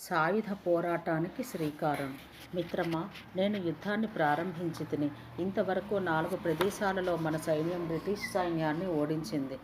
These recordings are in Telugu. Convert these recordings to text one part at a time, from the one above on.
సాయుధ పోరాటానికి శ్రీకారం. మిత్రమా నేను యుద్ధాన్ని ప్రారంభించి తిని ఇంతవరకు నాలుగు ప్రదేశాలలో మన సైన్యం బ్రిటిష్ సైన్యాన్ని ఓడించింది.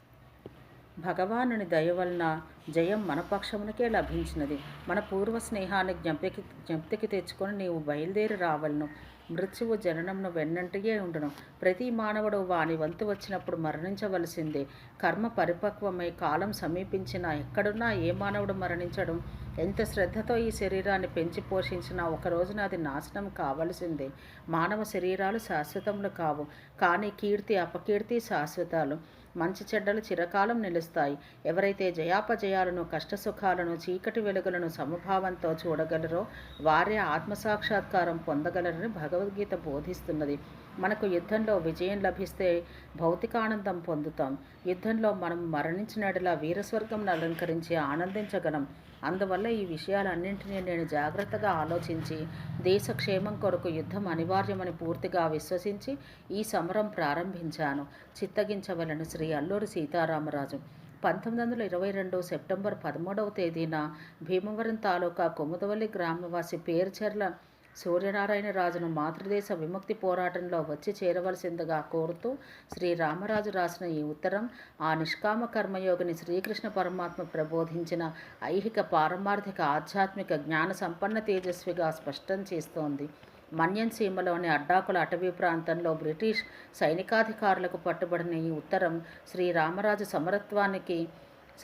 భగవానుని దయ వలన జయం మన పక్షమునకే లభించినది. మన పూర్వ స్నేహాన్ని జ్ఞప్తికి జ్ఞప్తికి తెచ్చుకొని నీవు బయలుదేరి రావలను. మృత్యువు జననంను వెన్నంటియే ఉండును. ప్రతి మానవుడు వాని వంతు వచ్చినప్పుడు మరణించవలసిందే. కర్మ పరిపక్వమై. కాలం సమీపించినా ఎక్కడున్నా ఏ మానవుడు మరణించడం. ఎంత శ్రద్ధతో ఈ శరీరాన్ని పెంచి పోషించినా ఒక రోజున అది నాశనం కావలసిందే. మానవ శరీరాలు శాశ్వతములు కావు. కానీ కీర్తి అపకీర్తి శాశ్వతాలు. మంచి చెడ్డలు చిరకాలం నిలుస్తాయి. ఎవరైతే జయాపజయాలను కష్టసుఖాలను చీకటి వెలుగులను సమభావంతో చూడగలరో వారే ఆత్మసాక్షాత్కారం పొందగలరని భగవద్గీత బోధిస్తున్నది. మనకు యుద్ధంలో విజయం లభిస్తే భౌతికానందం పొందుతాం. యుద్ధంలో మనం మరణించినట్లా వీరస్వర్గం అలంకరించి ఆనందించగలం. అందువల్ల ఈ విషయాలన్నింటినీ నేను జాగ్రత్తగా ఆలోచించి దేశ క్షేమం కొరకు యుద్ధం అనివార్యమని పూర్తిగా విశ్వసించి ఈ సమరం ప్రారంభించాను. చిత్తగించవలను శ్రీ అల్లూరి సీతారామరాజు. పంతొమ్మిది వందల ఇరవై రెండు సెప్టెంబర్ పదమూడవ తేదీన భీమవరం తాలూకా కొముదవల్లి గ్రామవాసి పేరుచెర్ల సూర్యనారాయణ రాజును మాతృదేశ విముక్తి పోరాటంలో వచ్చి చేరవలసిందిగా కోరుతూ శ్రీ రామరాజు రాసిన ఈ ఉత్తరం ఆ నిష్కామ కర్మయోగిని శ్రీకృష్ణ పరమాత్మ ప్రబోధించిన ఐహిక పారమార్థిక ఆధ్యాత్మిక జ్ఞాన సంపన్న తేజస్విగా స్పష్టం చేస్తోంది. మన్యన్ సీమలోని అడ్డాకుల అటవీ ప్రాంతంలో బ్రిటిష్ సైనికాధికారులకు పట్టుబడిన ఈ ఉత్తరం శ్రీ రామరాజు సమరత్వానికి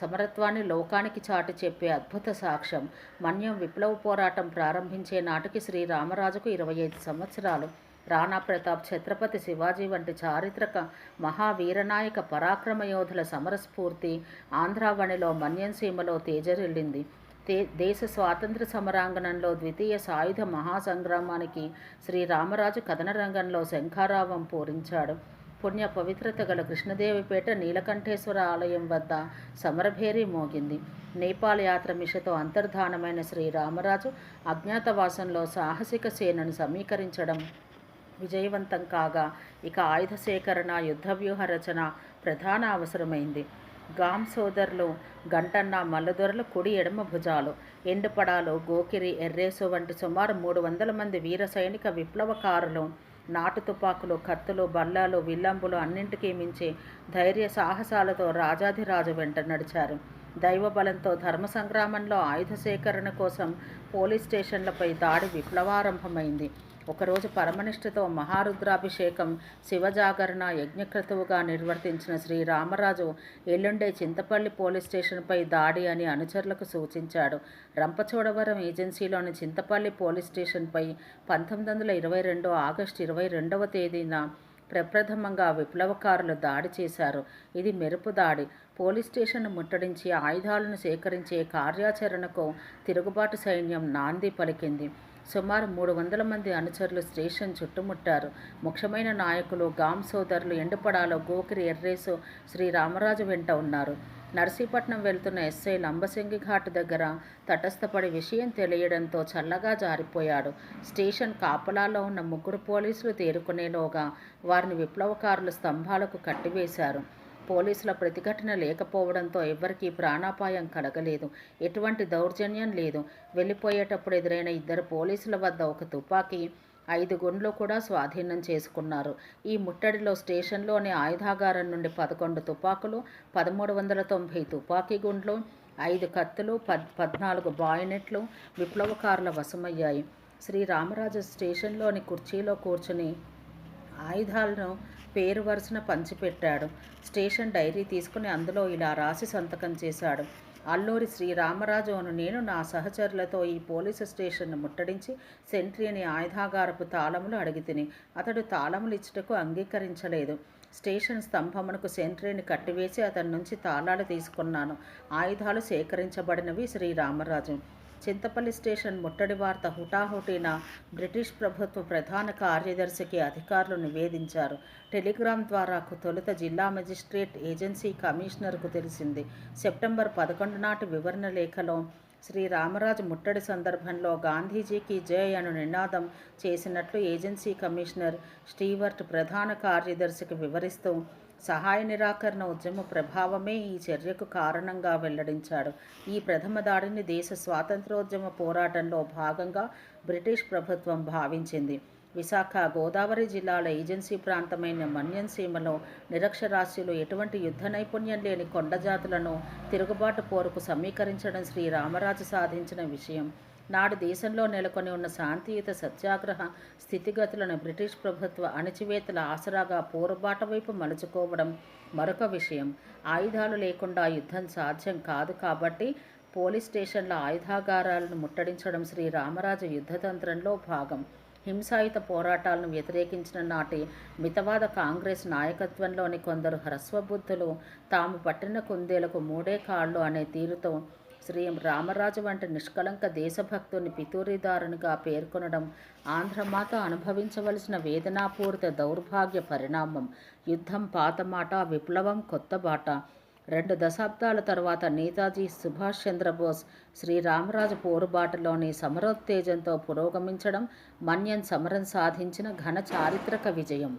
సమరత్వాన్ని లోకానికి చాటి చెప్పే అద్భుత సాక్ష్యం. మన్యం విప్లవ పోరాటం ప్రారంభించే నాటికి శ్రీరామరాజుకు ఇరవై ఐదు సంవత్సరాలు. రాణా ప్రతాప్ ఛత్రపతి శివాజీ వంటి చారిత్రక మహావీరనాయక పరాక్రమ యోధుల సమరస్ఫూర్తి ఆంధ్రావణిలో మన్యం సీమలో తేజరిల్లింది. తే దేశ స్వాతంత్ర సమరాంగణంలో ద్వితీయ సాయుధ మహాసంగ్రామానికి శ్రీరామరాజు కథనరంగంలో కథన రంగంలో శంఖారావం పూరించాడు. పుణ్య పవిత్రత గల కృష్ణదేవిపేట నీలకంఠేశ్వర ఆలయం వద్ద సమరభేరి మోగింది. నేపాల్ యాత్ర మిషతో అంతర్ధానమైన శ్రీ రామరాజు అజ్ఞాతవాసంలో సాహసిక సేనను సమీకరించడం విజయవంతం కాగా ఇక ఆయుధ సేకరణ యుద్ధ వ్యూహ రచన ప్రధాన అవసరమైంది. గామ్ సోదరులు గంటన్న మల్లదొరలు కుడి ఎడమ భుజాలు ఎండుపడాలు గోకిరి ఎర్రేసు వంటి సుమారు మూడు వందల మంది వీర సైనిక విప్లవకారులు నాటు తుపాకులు కత్తులు బల్లాలు విల్లంబులు అన్నింటికీ మించి ధైర్య సాహసాలతో రాజాధిరాజు వెంట నడిచారు. దైవబలంతో ధర్మ సంగ్రామంలో ఆయుధ సేకరణ కోసం పోలీస్ స్టేషన్లపై దాడి విప్లవారంభమైంది. ఒకరోజు పరమనిష్ఠతో మహారుద్రాభిషేకం శివజాగరణ యజ్ఞక్రతువుగా నిర్వర్తించిన శ్రీ రామరాజు ఎల్లుండే చింతపల్లి పోలీస్ స్టేషన్పై దాడి అని అనుచరులకు సూచించాడు. రంపచోడవరం ఏజెన్సీలోని చింతపల్లి పోలీస్ స్టేషన్పై పంతొమ్మిది వందల ఇరవై రెండు ఆగస్టు ఇరవై రెండవ తేదీన ప్రప్రథమంగా విప్లవకారులు దాడి చేశారు. ఇది మెరుపు దాడి. పోలీస్ స్టేషన్ ముట్టడించి ఆయుధాలను సేకరించే కార్యాచరణకు తిరుగుబాటు సైన్యం నాంది పలికింది. సుమారు మూడు వందల మంది అనుచరులు స్టేషన్ చుట్టుముట్టారు. ముఖ్యమైన నాయకులు గామ్ సోదరులు ఎండుపడాలో గోకిరి ఎర్రేసు శ్రీరామరాజు వెంట ఉన్నారు. నర్సీపట్నం వెళ్తున్న ఎస్ఐ లంబసింగి ఘాట్ దగ్గర తటస్థపడి విషయం తెలియడంతో చల్లగా జారిపోయాడు. స్టేషన్ కాపలాలో ఉన్న ముగ్గురు పోలీసులు తేరుకునేలోగా వారిని విప్లవకారులు స్తంభాలకు కట్టివేశారు. పోలీసుల ప్రతిఘటన లేకపోవడంతో ఎవరికీ ప్రాణాపాయం కలగలేదు. ఎటువంటి దౌర్జన్యం లేదు. వెళ్ళిపోయేటప్పుడు ఎదురైన ఇద్దరు పోలీసుల వద్ద ఒక తుపాకీ ఐదు గుండ్లు కూడా స్వాధీనం చేసుకున్నారు. ఈ ముట్టడిలో స్టేషన్లోని ఆయుధాగారం నుండి పదకొండు తుపాకులు పదమూడు వందల తొంభై తుపాకీ గుండ్లు ఐదు కత్తులు పద్ పద్నాలుగు బాయినెట్లు విప్లవకారుల వశమయ్యాయి. శ్రీ రామరాజు స్టేషన్లోని కుర్చీలో కూర్చుని ఆయుధాలను పేరు వరుసన పంచిపెట్టాడు. స్టేషన్ డైరీ తీసుకుని అందులో ఇలా రాసి సంతకం చేశాడు. అల్లూరి శ్రీరామరాజు అను నేను నా సహచరులతో ఈ పోలీసు స్టేషన్ను ముట్టడించి సెంట్రీని ఆయుధాగారపు తాళములు అడిగి తిని అతడు తాళములు ఇచ్చుటకు అంగీకరించలేదు. స్టేషన్ స్తంభమునకు సెంట్రీని కట్టివేసి అతని నుంచి తాళాలు తీసుకున్నాను. ఆయుధాలు సేకరించబడినవి శ్రీరామరాజు చింతపల్లి స్టేషన్ ముట్టడి వార్త హుటాహుటిన బ్రిటిష్ ప్రభుత్వ ప్రధాన కార్యదర్శికి అధికారులు నివేదించారు. టెలిగ్రామ్ ద్వారా తొలుత జిల్లా మెజిస్ట్రేట్ ఏజెన్సీ కమిషనర్కు తెలిసింది. సెప్టెంబర్ పదకొండు నాటి వివరణ లేఖలో శ్రీ రామరాజు ముట్టడి సందర్భంలో గాంధీజీకి జై అను నినాదం చేసినట్లు ఏజెన్సీ కమిషనర్ స్టీవర్ట్ ప్రధాన కార్యదర్శికి వివరిస్తూ సహాయ నిరాకరణ ఉద్యమ ప్రభావమే ఈ చర్యకు కారణంగా వెల్లడించాడు. ఈ ప్రథమ దాడిని దేశ స్వాతంత్రోద్యమ పోరాటంలో భాగంగా బ్రిటిష్ ప్రభుత్వం భావించింది. విశాఖ గోదావరి జిల్లాల ఏజెన్సీ ప్రాంతమైన మన్యం సీమలో నిరక్షరాస్యులు ఎటువంటి యుద్ధ నైపుణ్యం లేని కొండజాతులను తిరుగుబాటు పోరుకు సమీకరించడం శ్రీ రామరాజు సాధించిన విషయం. నాడు దేశంలో నెలకొని ఉన్న శాంతియుత సత్యాగ్రహ స్థితిగతులను బ్రిటిష్ ప్రభుత్వ అణచివేతల ఆసరాగా పోరుబాట వైపు మలుచుకోవడం మరొక విషయం. ఆయుధాలు లేకుండా యుద్ధం సాధ్యం కాదు కాబట్టి పోలీస్ స్టేషన్ల ఆయుధాగారాలను ముట్టడించడం శ్రీ రామరాజు యుద్ధతంత్రంలో భాగం. హింసాయుత పోరాటాలను వ్యతిరేకించిన నాటి మితవాద కాంగ్రెస్ నాయకత్వంలోని కొందరు హ్రస్వబుద్ధులు తాము పట్టిన కుందేలకు మూడే కాళ్ళు అనే తీరుతో శ్రీ రామరాజు వంటి నిష్కలంక దేశభక్తుని పితూరిదారునిగా పేర్కొనడం ఆంధ్రమాత అనుభవించవలసిన వేదనాపూరిత దౌర్భాగ్య పరిణామం యుద్ధం పాతమాట విప్లవం కొత్త బాట. రెండు దశాబ్దాల తర్వాత నేతాజీ సుభాష్ చంద్రబోస్ శ్రీరామరాజు పోరుబాటలోని సమరోత్తేజంతో పురోగమించడం మన్యన్ సమరం సాధించిన ఘన చారిత్రక విజయం.